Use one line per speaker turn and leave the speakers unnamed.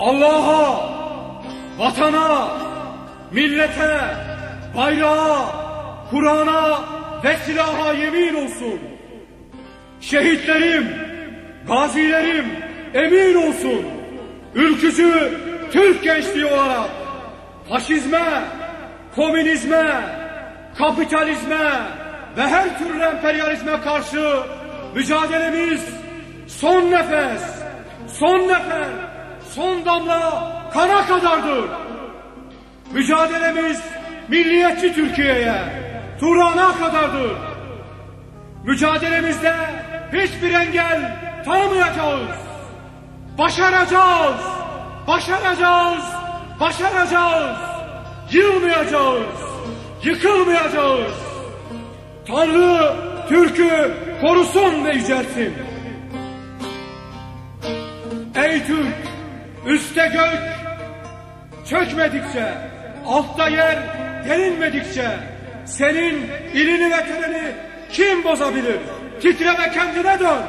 Allah'a, vatana, millete, bayrağa, Kur'an'a ve silaha yemin olsun. Şehitlerim, gazilerim emin olsun. Ülkücü Türk gençliği olarak faşizme, komünizme, kapitalizme ve her türlü emperyalizme karşı mücadelemiz son nefes, son nefer, son damla kana kadardır. Mücadelemiz milliyetçi Türkiye'ye, Turan'a kadardır. Mücadelemizde hiçbir engel tanımayacağız. Başaracağız, başaracağız, başaracağız. Yılmayacağız, yıkılmayacağız. Tanrı Türk'ü korusun ve yücelsin. Ey üstte gök çökmedikçe, altta yer derinmedikçe, senin ilini ve tenini kim bozabilir? Titre ve kendine dön.